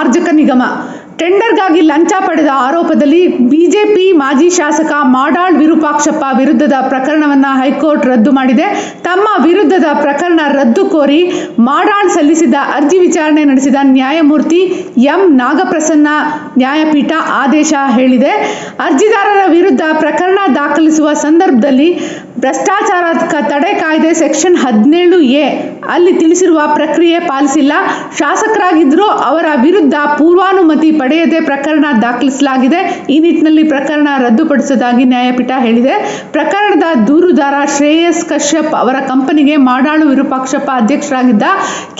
ಮಾರ್ಜಕ ನಿಗಮ. ಟೆಂಡರ್ಗಾಗಿ ಲಂಚ ಪಡೆದ ಆರೋಪದಲ್ಲಿ ಬಿಜೆಪಿ ಮಾಜಿ ಶಾಸಕ ಮಾಡಾಳ್ ವಿರೂಪಾಕ್ಷಪ್ಪ ವಿರುದ್ಧದ ಪ್ರಕರಣವನ್ನು ಹೈಕೋರ್ಟ್ ರದ್ದು ಮಾಡಿದೆ. ತಮ್ಮ ವಿರುದ್ಧದ ಪ್ರಕರಣ ರದ್ದು ಕೋರಿ ಮಾಡಾಳ್ ಸಲ್ಲಿಸಿದ್ದ ಅರ್ಜಿ ವಿಚಾರಣೆ ನಡೆಸಿದ ನ್ಯಾಯಮೂರ್ತಿ ಎಂ ನಾಗಪ್ರಸನ್ನ ನ್ಯಾಯಪೀಠ ಆದೇಶ ಹೇಳಿದೆ. ಅರ್ಜಿದಾರರ ವಿರುದ್ಧ ಪ್ರಕರಣ ದಾಖಲಿಸುವ ಸಂದರ್ಭದಲ್ಲಿ ಭ್ರಷ್ಟಾಚಾರ ತಡೆ ಕಾಯ್ದೆ ಸೆಕ್ಷನ್ ಹದಿನೇಳು ಎ ಅಲ್ಲಿ ತಿಳಿಸಿರುವ ಪ್ರಕ್ರಿಯೆ ಪಾಲಿಸಿಲ್ಲ. ಶಾಸಕರಾಗಿದ್ದರೂ ಅವರ ವಿರುದ್ಧ ಪೂರ್ವಾನುಮತಿ ಪಡೆಯದೆ ಪ್ರಕರಣ ದಾಖಲಿಸಲಾಗಿದೆ. ಈ ನಿಟ್ಟಿನಲ್ಲಿ ಪ್ರಕರಣ ರದ್ದುಪಡಿಸುವುದಾಗಿ ನ್ಯಾಯಪೀಠ ಹೇಳಿದೆ. ಪ್ರಕರಣದ ದೂರುದಾರ ಶ್ರೇಯಸ್ ಕಶ್ಯಪ್ ಅವರ ಕಂಪನಿಗೆ ಮಾಡಾಳು ವಿರೂಪಾಕ್ಷಪ್ಪ ಅಧ್ಯಕ್ಷರಾಗಿದ್ದ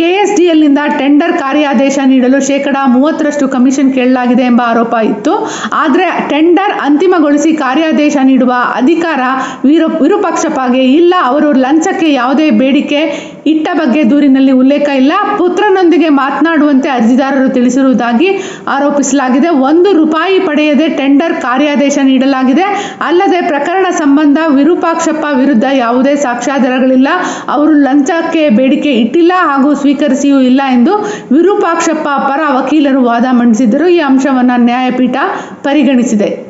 ಕೆಎಸ್ಡಿಎಲ್ನಿಂದ ಟೆಂಡರ್ ಕಾರ್ಯಾದೇಶ ನೀಡಲು ಶೇಕಡಾ ಮೂವತ್ತರಷ್ಟು ಕಮಿಷನ್ ಕೇಳಲಾಗಿದೆ ಎಂಬ ಆರೋಪ ಇತ್ತು. ಆದರೆ ಟೆಂಡರ್ ಅಂತಿಮಗೊಳಿಸಿ ಕಾರ್ಯಾದೇಶ ನೀಡುವ ಅಧಿಕಾರ ವಿರು ವಿರೂಪಾಕ್ಷಪ್ಪಗೆ ಇಲ್ಲ. ಅವರು ಲಂಚಕ್ಕೆ ಯಾವುದೇ ಬೇಡಿಕೆ ಇಟ್ಟ ಬಗ್ಗೆ ದೂರಿನಲ್ಲಿ ಉಲ್ಲೇಖ ಇಲ್ಲ. ಪುತ್ರನೊಂದಿಗೆ ಮಾತನಾಡುವಂತೆ ಅರ್ಜಿದಾರರು ತಿಳಿಸಿರುವುದಾಗಿ ಆರೋಪಿಸಲಾಗಿದೆ. ಒಂದು ರೂಪಾಯಿ ಪಡೆಯದೆ ಟೆಂಡರ್ ಕಾರ್ಯಾದೇಶ ನೀಡಲಾಗಿದೆ. ಅಲ್ಲದೆ ಪ್ರಕರಣ ಸಂಬಂಧ ವಿರೂಪಾಕ್ಷಪ್ಪ ವಿರುದ್ಧ ಯಾವುದೇ ಸಾಕ್ಷ್ಯಾಧಾರಗಳಿಲ್ಲ. ಅವರು ಲಂಚಕ್ಕೆ ಬೇಡಿಕೆ ಇಟ್ಟಿಲ್ಲ ಹಾಗೂ ಸ್ವೀಕರಿಸಿಯೂ ಇಲ್ಲ ಎಂದು ವಿರೂಪಾಕ್ಷಪ್ಪ ಪರ ವಕೀಲರು ವಾದ ಮಂಡಿಸಿದ್ದರು. ಈ ಅಂಶವನ್ನು ನ್ಯಾಯಪೀಠ ಪರಿಗಣಿಸಿದೆ.